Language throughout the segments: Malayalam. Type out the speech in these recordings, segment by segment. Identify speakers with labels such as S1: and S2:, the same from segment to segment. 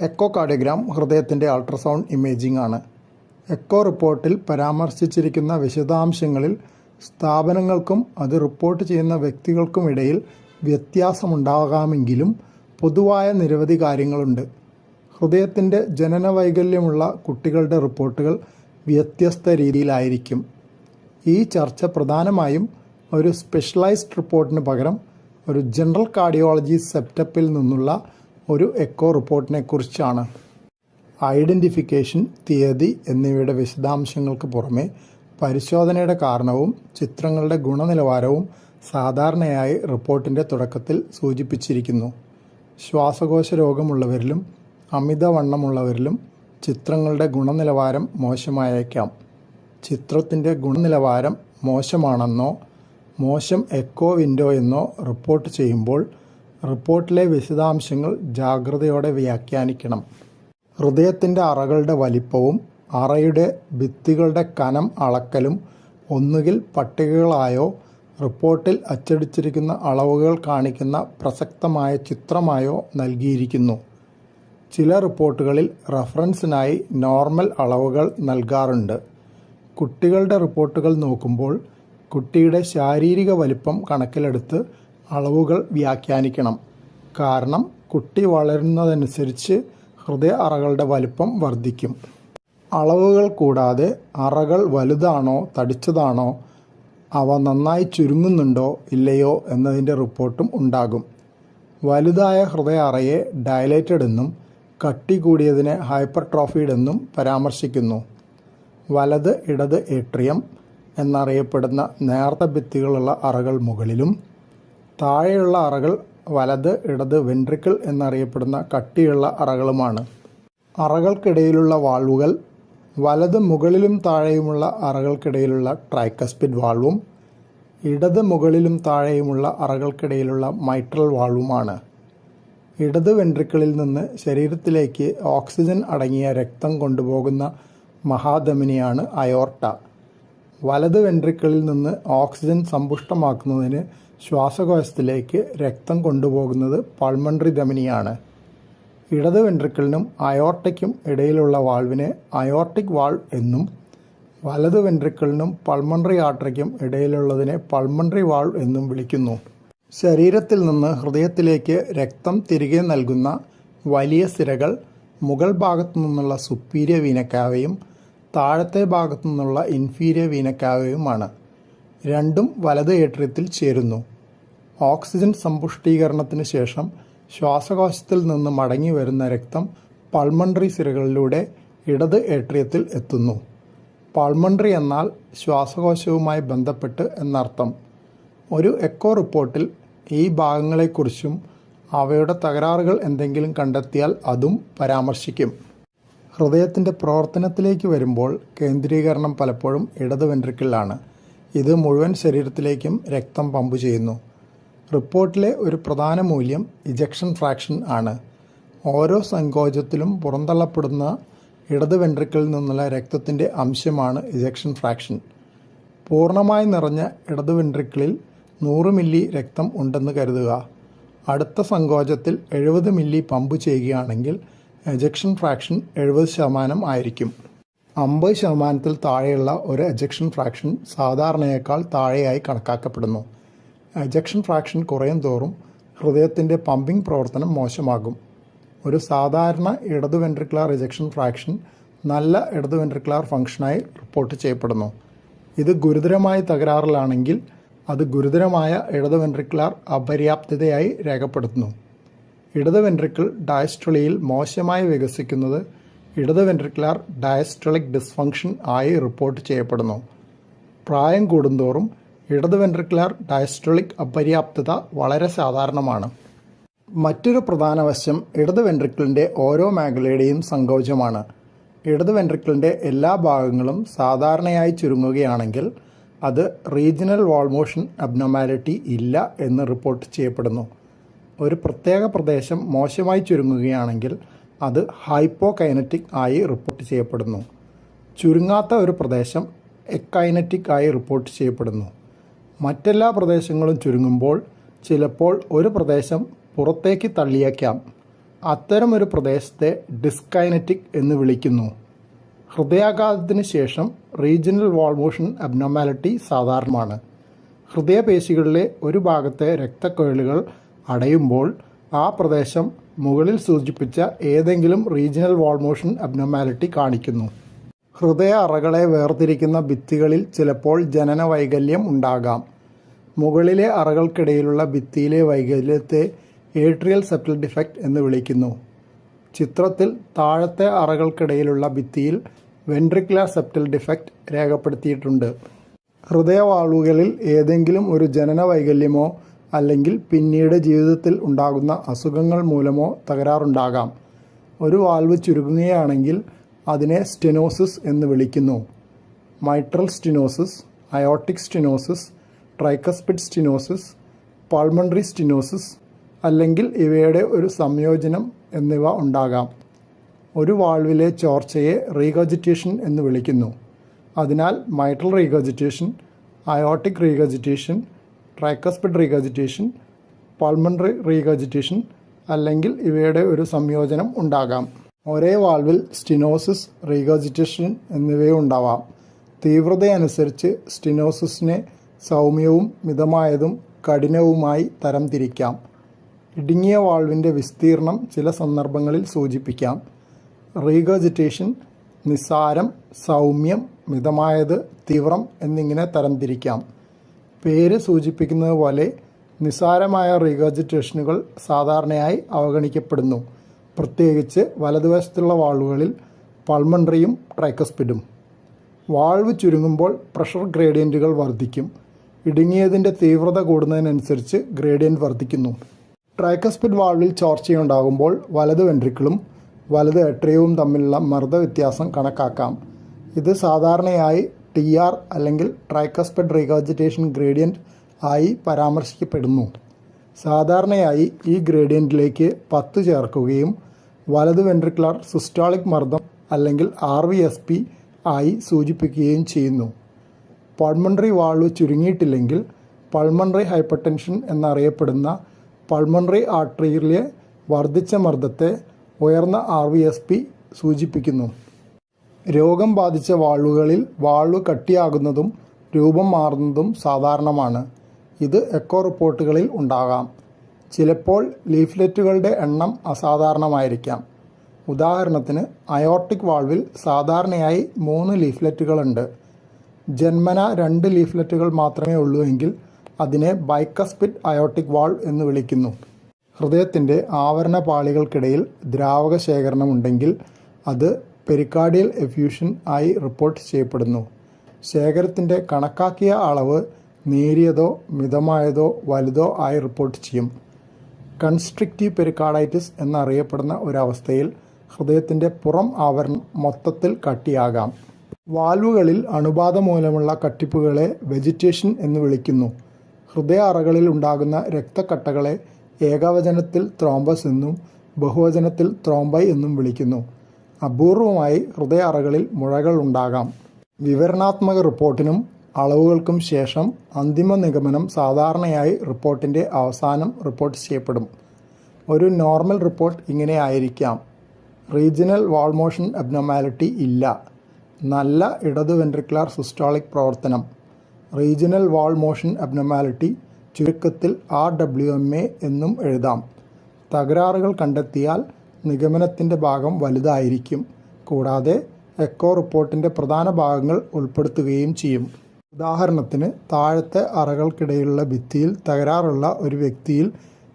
S1: എക്കോകാർഡിയോഗ്രാം ഹൃദയത്തിന്റെ അൾട്രാസൗണ്ട് ഇമേജിംഗ് ആണ്. എക്കോ റിപ്പോർട്ടിൽ പരാമർശിച്ചിരിക്കുന്ന വിശദാംശങ്ങളിൽ സ്ഥാപനങ്ങൾക്കും അത് റിപ്പോർട്ട് ചെയ്യുന്ന വ്യക്തികൾക്കുമിടയിൽ വ്യത്യാസമുണ്ടാകാമെങ്കിലും പൊതുവായ നിരവധി കാര്യങ്ങളുണ്ട്. ഹൃദയത്തിന്റെ ജനനവൈകല്യമുള്ള കുട്ടികളുടെ റിപ്പോർട്ടുകൾ വ്യത്യസ്ത രീതിയിലായിരിക്കും. ഈ ചർച്ച പ്രധാനമായും ഒരു സ്പെഷ്യലൈസ്ഡ് റിപ്പോർട്ടിന് പകരം ഒരു ജനറൽ കാർഡിയോളജി സെറ്റപ്പിൽ നിന്നുള്ള ഒരു എക്കോ റിപ്പോർട്ടിനെ കുറിച്ചാണ് ഐഡന്റിഫിക്കേഷൻ തീയതി എന്നിവയുടെ വിശദാംശങ്ങൾക്ക് പുറമെ പരിശോധനയുടെ കാരണവും ചിത്രങ്ങളുടെ ഗുണനിലവാരവും സാധാരണയായി റിപ്പോർട്ടിന്റെ തുടക്കത്തിൽ സൂചിപ്പിച്ചിരിക്കുന്നു. ശ്വാസകോശ രോഗമുള്ളവരിലും അമിതവണ്ണമുള്ളവരിലും ചിത്രങ്ങളുടെ ഗുണനിലവാരം മോശമായേക്കാം. ചിത്രത്തിന്റെ ഗുണനിലവാരം മോശമാണെന്നോ മോശം എക്കോ വിൻഡോ എന്നോ റിപ്പോർട്ട് ചെയ്യുമ്പോൾ റിപ്പോർട്ടിലെ വിശദാംശങ്ങൾ ജാഗ്രതയോടെ വ്യാഖ്യാനിക്കണം. ഹൃദയത്തിന്റെ അറകളുടെ വലിപ്പവും അറയുടെ ഭിത്തികളുടെ കനം അളക്കലും ഒന്നുകിൽ പട്ടികകളായോ റിപ്പോർട്ടിൽ അച്ചടിച്ചിരിക്കുന്ന അളവുകൾ കാണിക്കുന്ന പ്രസക്തമായ ചിത്രമായോ നൽകിയിരിക്കുന്നു. ചില റിപ്പോർട്ടുകളിൽ റഫറൻസിനായി നോർമൽ അളവുകൾ നൽകാറുണ്ട്. കുട്ടികളുടെ റിപ്പോർട്ടുകൾ നോക്കുമ്പോൾ കുട്ടിയുടെ ശാരീരിക വലിപ്പം കണക്കിലെടുത്ത് അളവുകൾ വ്യാഖ്യാനിക്കണം. കാരണം കുട്ടി വളരുന്നതനുസരിച്ച് ഹൃദയ അറകളുടെ വലുപ്പം വർദ്ധിക്കും. അളവുകൾ കൂടാതെ അറകൾ വലുതാണോ തടിച്ചതാണോ അവ നന്നായി ചുരുങ്ങുന്നുണ്ടോ ഇല്ലയോ എന്നതിന്റെ റിപ്പോർട്ടും ഉണ്ടാകും. വലുതായ ഹൃദയ അറയെ ഡയലേറ്റഡ് എന്നും കട്ടി കൂടിയതിനെ ഹൈപ്പർട്രോഫീഡ് എന്നും പരാമർശിക്കുന്നു. വലത് ഇടത് ഏട്രിയം എന്നറിയപ്പെടുന്ന നേർത്ത ഭിത്തികളുള്ള അറകൾ മുകളിലും താഴെയുള്ള അറകൾ വലത് ഇടത് വെൻട്രിക്കിൾ എന്നറിയപ്പെടുന്ന കട്ടിയുള്ള അറകളുമാണ്. അറകൾക്കിടയിലുള്ള വാൾവുകൾ വലത് മുകളിലും താഴെയുമുള്ള അറകൾക്കിടയിലുള്ള ട്രൈക്കസ്പിഡ് വാൾവും ഇടത് മുകളിലും താഴെയുമുള്ള അറകൾക്കിടയിലുള്ള മൈട്രൽ വാൾവുമാണ്. ഇടത് വെൻട്രിക്കിളിൽ നിന്ന് ശരീരത്തിലേക്ക് ഓക്സിജൻ അടങ്ങിയ രക്തം കൊണ്ടുപോകുന്ന മഹാധമനിയാണ് അയോർട്ട. വലത് വെൻട്രിക്കിളിൽ നിന്ന് ഓക്സിജൻ സമ്പുഷ്ടമാക്കുന്നതിന് ശ്വാസകോശത്തിലേക്ക് രക്തം കൊണ്ടുപോകുന്നത് പൾമൺറി ധമനിയാണ്. ഇടത് വെൻട്രിക്കിളിനും അയോർട്ടയ്ക്കും ഇടയിലുള്ള വാൾവിനെ അയോർട്ടിക് വാൾവ് എന്നും വലത് വെൻട്രിക്കിളിനും പൾമൺറി ആർട്ടറിക്കും ഇടയിലുള്ളതിനെ പൾമൺറി വാൾവ് എന്നും വിളിക്കുന്നു. ശരീരത്തിൽ നിന്ന് ഹൃദയത്തിലേക്ക് രക്തം തിരികെ നൽകുന്ന വലിയ സിരകൾ മുകൾ ഭാഗത്തു നിന്നുള്ള സുപ്പീരിയ വീനക്കാവയും താഴത്തെ ഭാഗത്തു നിന്നുള്ള ഇൻഫീരിയ വീനക്കാവയുമാണ് രണ്ടും വലത് ഏട്രിയത്തിൽ ചേരുന്നു. ഓക്സിജൻ സമ്പുഷ്ടീകരണത്തിന് ശേഷം ശ്വാസകോശത്തിൽ നിന്ന് മടങ്ങി വരുന്ന രക്തം പൾമൺറി സിരകളിലൂടെ ഇടത് ഏട്രിയത്തിൽ എത്തുന്നു. പൾമൺറി എന്നാൽ ശ്വാസകോശവുമായി ബന്ധപ്പെട്ട് എന്നർത്ഥം. ഒരു എക്കോ റിപ്പോർട്ടിൽ ഈ ഭാഗങ്ങളെക്കുറിച്ചും അവയുടെ തകരാറുകൾ എന്തെങ്കിലും കണ്ടെത്തിയാൽ അതും പരാമർശിക്കും. ഹൃദയത്തിന്റെ പ്രവർത്തനത്തിലേക്ക് വരുമ്പോൾ കേന്ദ്രീകരണം പലപ്പോഴും ഇടത് വെൻട്രിക്കിളിലാണ്. ഇത് മുഴുവൻ ശരീരത്തിലേക്കും രക്തം പമ്പ് ചെയ്യുന്നു. റിപ്പോർട്ടിലെ ഒരു പ്രധാന മൂല്യം ഇജക്ഷൻ ഫ്രാക്ഷൻ ആണ്. ഓരോ സങ്കോചത്തിലും പുറന്തള്ളപ്പെടുന്ന ഇടത് വെൻട്രിക്കിളിൽ നിന്നുള്ള രക്തത്തിന്റെ അംശമാണ് ഇജക്ഷൻ ഫ്രാക്ഷൻ. പൂർണമായി നിറഞ്ഞ ഇടത് വെൻട്രിക്കിളിൽ നൂറ് മില്ലി രക്തം ഉണ്ടെന്ന് കരുതുക. അടുത്ത സങ്കോചത്തിൽ എഴുപത് മില്ലി പമ്പ് ചെയ്യുകയാണെങ്കിൽ എജക്ഷൻ ഫ്രാക്ഷൻ എഴുപത് ശതമാനം ആയിരിക്കും. അമ്പത് ശതമാനത്തിൽ താഴെയുള്ള ഒരു എജക്ഷൻ ഫ്രാക്ഷൻ സാധാരണയേക്കാൾ താഴെയായി കണക്കാക്കപ്പെടുന്നു. എജക്ഷൻ ഫ്രാക്ഷൻ കുറയും തോറും ഹൃദയത്തിന്റെ പമ്പിംഗ് പ്രവർത്തനം മോശമാകും. ഒരു സാധാരണ ഇടതു വെൻട്രിക്കുലാർ എജക്ഷൻ ഫ്രാക്ഷൻ നല്ല ഇടതു വെൻട്രിക്കുലാർ ഫംഗ്ഷനായി റിപ്പോർട്ട് ചെയ്യപ്പെടുന്നു. ഇത് ഗുരുതരമായ തകരാറിലാണെങ്കിൽ അത് ഗുരുതരമായ ഇടത് വെൻട്രിക്കുലാർ അപര്യാപ്തതയായി രേഖപ്പെടുത്തുന്നു. ഇടത് വെൻട്രിക്കിൾ ഡയസ്ട്രളിയിൽ മോശമായി വികസിക്കുന്നത് ഇടത് വെൻട്രിക്കുലാർ ഡയസ്റ്റൊളിക് ഡിസ്ഫങ്ഷൻ ആയി റിപ്പോർട്ട് ചെയ്യപ്പെടുന്നു. പ്രായം കൂടുന്തോറും ഇടത് വെൻട്രിക്കുലാർ ഡയസ്ട്രോളിക് അപര്യാപ്തത വളരെ സാധാരണമാണ്. മറ്റൊരു പ്രധാന വശം ഇടത് വെൻട്രിക്കിളിന്റെ ഓരോ മേഖലയുടെയും സങ്കോചമാണ്. ഇടത് വെൻട്രിക്കിളിന്റെ എല്ലാ ഭാഗങ്ങളും സാധാരണയായി ചുരുങ്ങുകയാണെങ്കിൽ അത് റീജിയണൽ വാൾമോഷൻ അബ്നോമാലിറ്റി ഇല്ല എന്ന് റിപ്പോർട്ട് ചെയ്യപ്പെടുന്നു. ഒരു പ്രത്യേക പ്രദേശം മോശമായി ചുരുങ്ങുകയാണെങ്കിൽ അത് ഹൈപ്പോകൈനറ്റിക് ആയി റിപ്പോർട്ട് ചെയ്യപ്പെടുന്നു. ചുരുങ്ങാത്ത ഒരു പ്രദേശം എക്കൈനറ്റിക് ആയി റിപ്പോർട്ട് ചെയ്യപ്പെടുന്നു. മറ്റെല്ലാ പ്രദേശങ്ങളും ചുരുങ്ങുമ്പോൾ ചിലപ്പോൾ ഒരു പ്രദേശം പുറത്തേക്ക് തള്ളിയേക്കാം. അത്തരമൊരു പ്രദേശത്തെ ഡിസ്കൈനറ്റിക് എന്ന് വിളിക്കുന്നു. ഹൃദയാഘാതത്തിന് ശേഷം റീജിയണൽ വാൾ മോഷൻ അബ്നോമാലിറ്റി സാധാരണമാണ്. ഹൃദയപേശികളിലെ ഒരു ഭാഗത്തെ രക്തക്കുഴലുകൾ അടയുമ്പോൾ ആ പ്രദേശം മുകളിൽ സൂചിപ്പിച്ച ഏതെങ്കിലും റീജിയണൽ വാൾ മോഷൻ അബ്നോമാലിറ്റി കാണിക്കുന്നു. ഹൃദയ അറകളെ വേർതിരിക്കുന്ന ഭിത്തികളിൽ ചിലപ്പോൾ ജനന വൈകല്യം ഉണ്ടാകാം. മുകളിലെ അറകൾക്കിടയിലുള്ള ഭിത്തിയിലെ വൈകല്യത്തെ ഏട്രിയൽ സെപ്റ്റൽ ഡിഫക്റ്റ് എന്ന് വിളിക്കുന്നു. ചിത്രത്തിൽ താഴത്തെ അറകൾക്കിടയിലുള്ള ഭിത്തിയിൽ വെൻട്രിക്കുലർ സെപ്റ്റൽ ഡിഫക്റ്റ് രേഖപ്പെടുത്തിയിട്ടുണ്ട്. ഹൃദയവാളുകളിൽ ഏതെങ്കിലും ഒരു ജനന വൈകല്യമോ അല്ലെങ്കിൽ പിന്നീട് ജീവിതത്തിൽ ഉണ്ടാകുന്ന അസുഖങ്ങൾ മൂലമോ തകരാറുണ്ടാകാം. ഒരു വാൽവ് ചുരുങ്ങുകയാണെങ്കിൽ അതിനെ സ്റ്റെനോസിസ് എന്ന് വിളിക്കുന്നു. Mitral stenosis aortic stenosis tricuspid stenosis pulmonary stenosis അല്ലെങ്കിൽ ഇവയുടെ ഒരു സംയോജനം എന്നിവ ഉണ്ടാകാം. ഒരു വാൾവിലെ ചോർച്ചയെ റീഗജിറ്റേഷൻ എന്ന് വിളിക്കുന്നു. അതിനാൽ mitral regurgitation aortic regurgitation tricuspid regurgitation pulmonary regurgitation അല്ലെങ്കിൽ ഇവയുടെ ഒരു സംയോജനം ഉണ്ടാകാം. ഒരേ വാൾവിൽ സ്റ്റിനോസിസ് റീഗജിറ്റേഷൻ എന്നിവയും ഉണ്ടാവാം തീവ്രതയനുസരിച്ച് സ്റ്റിനോസിസിനെ സൗമ്യവും മിതമായതും കഠിനവുമായി തരംതിരിക്കാം ഇടുങ്ങിയ വാൾവിന്റെ വിസ്തീർണം ചില സന്ദർഭങ്ങളിൽ സൂചിപ്പിക്കാം. റീഗജിറ്റേഷൻ നിസ്സാരം സൗമ്യം മിതമായത് തീവ്രം എന്നിങ്ങനെ തരംതിരിക്കാം പേര് സൂചിപ്പിക്കുന്നത് പോലെ നിസാരമായ റീഗർജിറ്റേഷനുകൾ സാധാരണയായി അവഗണിക്കപ്പെടുന്നു. പ്രത്യേകിച്ച് വലതുവശത്തുള്ള വാൾവുകളിൽ പൾമൺട്രിയും ട്രൈക്കസ്പിഡും. വാൾവ് ചുരുങ്ങുമ്പോൾ പ്രഷർ ഗ്രേഡിയന്റുകൾ വർദ്ധിക്കും. ഇടുങ്ങിയതിന്റെ തീവ്രത കൂടുന്നതിനനുസരിച്ച് ഗ്രേഡിയന്റ് വർദ്ധിക്കുന്നു. ട്രൈക്കസ്പിഡ് വാൾവിൽ ചോർച്ചയുണ്ടാകുമ്പോൾ വലത് വെൻട്രിക്കിളും വലത് എട്രിയവും തമ്മിലുള്ള മർദ്ദ വ്യത്യാസം കണക്കാക്കാം. ഇത് സാധാരണയായി ടി ആർ അല്ലെങ്കിൽ ട്രൈക്കോസ്പെഡ് റീകോജിറ്റേഷൻ ഗ്രേഡിയന്റ് ആയി പരാമർശിക്കപ്പെടുന്നു. സാധാരണയായി ഈ ഗ്രേഡിയന്റിലേക്ക് പത്ത് ചേർക്കുകയും വലത് വെൻട്രിക്കുലർ സിസ്റ്റോളിക് മർദ്ദം അല്ലെങ്കിൽ ആർ വി എസ് പി ആയി സൂചിപ്പിക്കുകയും ചെയ്യുന്നു. പൾമണറി വാൾവ് ചുരുങ്ങിയിട്ടില്ലെങ്കിൽ പൾമണറി ഹൈപ്പർടെൻഷൻ എന്നറിയപ്പെടുന്ന പൾമണറി ആർട്ടറിയിലെ വർദ്ധിച്ച മർദ്ദത്തെ ഉയർന്ന ആർ സൂചിപ്പിക്കുന്നു. രോഗം ബാധിച്ച വാളുകളിൽ വാളു കട്ടിയാകുന്നതും രൂപം മാറുന്നതും സാധാരണമാണ്. ഇത് എക്കോ റിപ്പോർട്ടുകളിൽ ഉണ്ടാകാം. ചിലപ്പോൾ ലീഫ്ലെറ്റുകളുടെ എണ്ണം അസാധാരണമായിരിക്കാം. ഉദാഹരണത്തിന് അയോർട്ടിക് വാൾവിൽ സാധാരണയായി മൂന്ന് ലീഫ്ലെറ്റുകളുണ്ട്. ജന്മന രണ്ട് ലീഫ്ലെറ്റുകൾ മാത്രമേ ഉള്ളൂ എങ്കിൽ അതിനെ ബൈക്കസ്പിറ്റ് അയോട്ടിക് വാൾവ് എന്ന് വിളിക്കുന്നു. ഹൃദയത്തിന്റെ ആവരണ പാളികൾക്കിടയിൽ ദ്രാവക ശേഖരണമുണ്ടെങ്കിൽ അത് പെരിക്കാർഡിയൽ എഫ്യൂഷൻ ആയി റിപ്പോർട്ട് ചെയ്യപ്പെടുന്നു. ശേഖരത്തിന്റെ കണക്കാക്കിയ അളവ് നേരിയതോ മിതമായതോ വലുതോ ആയി റിപ്പോർട്ട് ചെയ്യും. കൺസ്ട്രിക്റ്റീവ് പെരിക്കാർഡൈറ്റിസ് എന്നറിയപ്പെടുന്ന ഒരവസ്ഥയിൽ ഹൃദയത്തിന്റെ പുറം ആവരണം മൊത്തത്തിൽ കട്ടിയാകാം. വാൽവുകളിൽ അണുബാധ മൂലമുള്ള കട്ടിപ്പുകളെ വെജിറ്റേഷൻ എന്ന് വിളിക്കുന്നു. ഹൃദയ അറകളിൽ ഉണ്ടാകുന്ന രക്തക്കട്ടകളെ ഏകവചനത്തിൽ ത്രോംബസ് എന്നും ബഹുവചനത്തിൽ ത്രോംബൈ എന്നും വിളിക്കുന്നു. അപൂർവമായി ഹൃദയ അറകളിൽ മുഴകൾ ഉണ്ടാകാം വിവരണാത്മക റിപ്പോർട്ടിനും അളവുകൾക്കും ശേഷം അന്തിമ നിഗമനം സാധാരണയായി റിപ്പോർട്ടിന്റെ അവസാനം റിപ്പോർട്ട് ചെയ്യപ്പെടും. ഒരു നോർമൽ റിപ്പോർട്ട് ഇങ്ങനെ ആയിരിക്കാം. റീജിയണൽ വാൾ മോഷൻ അബ്നോമാലിറ്റി ഇല്ല. നല്ല ഇടതു വെൻട്രിക്കുലാർ സിസ്റ്റോളിക് പ്രവർത്തനം. റീജിയണൽ വാൾ മോഷൻ അബ്നോമാലിറ്റി ചുരുക്കത്തിൽ ആർ ഡബ്ല്യു എം എ എന്നും എഴുതാം. തകരാറുകൾ കണ്ടെത്തിയാൽ നിഗമനത്തിന്റെ ഭാഗം വലുതായിരിക്കും. കൂടാതെ എക്കോ റിപ്പോർട്ടിന്റെ പ്രധാന ഭാഗങ്ങൾ ഉൾപ്പെടുത്തുകയും ചെയ്യും. ഉദാഹരണത്തിന് താഴത്തെ അറകൾക്കിടയിലുള്ള ഭിത്തിയിൽ തകരാറുള്ള ഒരു വ്യക്തിയിൽ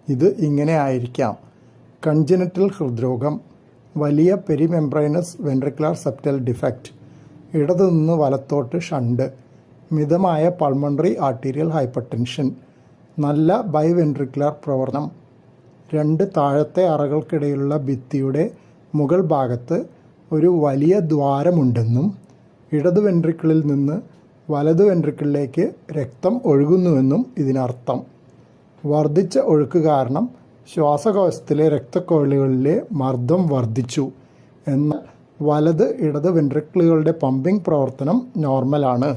S1: ഇത് ഇങ്ങനെ ആയിരിക്കാം. കൺജനറ്റൽ ഹൃദ്രോഗം വലിയ പെരിമെംബ്രൈനസ് വെൻട്രിക്കുലാർ സെപ്റ്റൽ ഡിഫക്റ്റ് ഇടതുനിന്ന് വലത്തോട്ട് ഷണ്ട് മിതമായ പൾമണറി ആർട്ടീരിയൽ ഹൈപ്പർടെൻഷൻ നല്ല ബൈവെൻട്രിക്കുലാർ പ്രവർത്തനം രണ്ട് താഴത്തെ അറകൾക്കിടയിലുള്ള ഭിത്തിയുടെ മുകൾ ഭാഗത്ത് ഒരു വലിയ ദ്വാരമുണ്ടെന്നും ഇടതു വെൻട്രിക്കിളിൽ നിന്ന് വലതു വെൻട്രിക്കിളിലേക്ക് രക്തം ഒഴുകുന്നുവെന്നും ഇതിനർത്ഥം. വർദ്ധിച്ച ഒഴുക്ക് കാരണം ശ്വാസകോശത്തിലെ രക്തക്കൊഴലുകളിലെ മർദ്ദം വർദ്ധിച്ചു എന്നാൽ വലത് ഇടത് വെൻട്രിക്കിളുകളുടെ പമ്പിംഗ് പ്രവർത്തനം നോർമലാണ്.